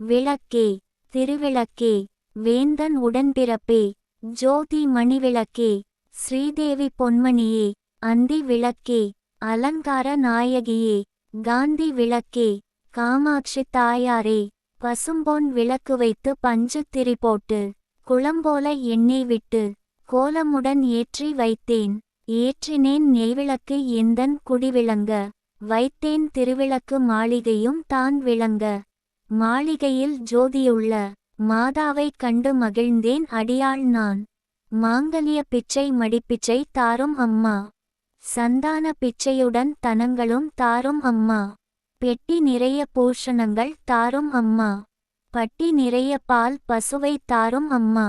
விளக்கே திருவிளக்கே வேந்தன் உடன்பிறப்பே ஜோதி மணிவிளக்கே ஸ்ரீதேவி பொன்மணியே அந்தி விளக்கே அலங்கார நாயகியே காந்தி விளக்கே காமாட்சி தாயாரே பசும்பொன் விளக்கு வைத்து பஞ்சு திரி போட்டு குளம்போல எண்ணெய் விட்டு கோலமுடன் ஏற்றி வைத்தேன் ஏற்றினேன் நெய்விளக்கு எந்தன் குடிவிளங்க வைத்தேன் திருவிளக்கு மாளிகையும் தான் விளங்க. மாளிகையில் ஜோதியுள்ள மாதாவைக் கண்டு மகிழ்ந்தேன் அடியாள் நான் மாங்கல்ய பிச்சை மடிப்பிச்சை தாரும் அம்மா சந்தான பிச்சையுடன் தனங்களும் தாரும் அம்மா பெட்டி நிறைய பூஷணங்கள் தாரும் அம்மா பட்டி நிறைய பால் பசுவை தாரும் அம்மா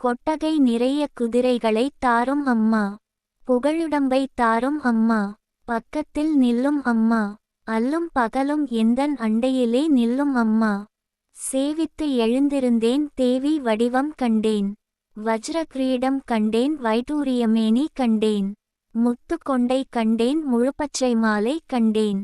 கொட்டகை நிறைய குதிரைகளை தாரும் அம்மா புகழுடம்பை தாரும் அம்மா பக்கத்தில் நில்லும் அம்மா அல்லும் பகலும் எந்தன் அண்டையிலே நில்லும் அம்மா? சேவித்து எழுந்திருந்தேன் தேவி வடிவம் கண்டேன். வஜ்ர கிரீடம் கண்டேன் வைடூரியமேனி கண்டேன். முத்து கொண்டை கண்டேன் முழுப்பச்சை மாலை கண்டேன்.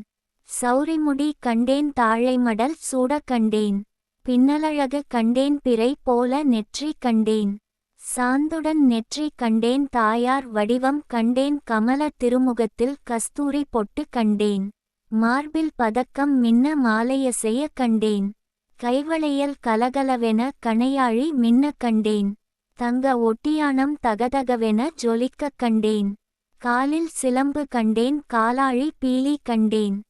சௌரிமுடி கண்டேன் தாழைமடல் சூட கண்டேன். பின்னலழகு கண்டேன் பிறை போல நெற்றி கண்டேன். சாந்துடன் நெற்றி கண்டேன் தாயார் வடிவம் கண்டேன் கமல திருமுகத்தில் கஸ்தூரி பொட்டு கண்டேன். மார்பில் பதக்கம் மின்ன மாலையசெய்ய கண்டேன். கைவளையல் கலகலவென கணையாழி மின்ன கண்டேன். தங்க ஒட்டியானம் தகதகவென ஜொலிக்க கண்டேன். காலில் சிலம்பு கண்டேன் காலாழி பீலி கண்டேன்.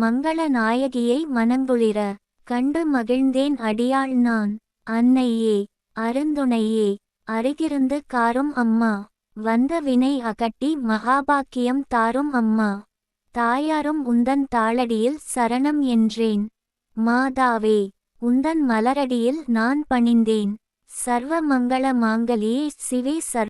மங்கள நாயகியை மனங்குளிர கண்டு மகிழ்ந்தேன் அடியாள் நான். அன்னையே அருந்துணையே அருகிருந்து காரும் அம்மா. வந்த வினை அகட்டி மகாபாக்கியம் தாரும் அம்மா. தாயாரும் உந்தன் தாளடியில் சரணம் என்றேன். மாதாவே உந்தன் மலரடியில் நான் பணிந்தேன். சர்வ மங்கள மாங்கலியே சிவே சர்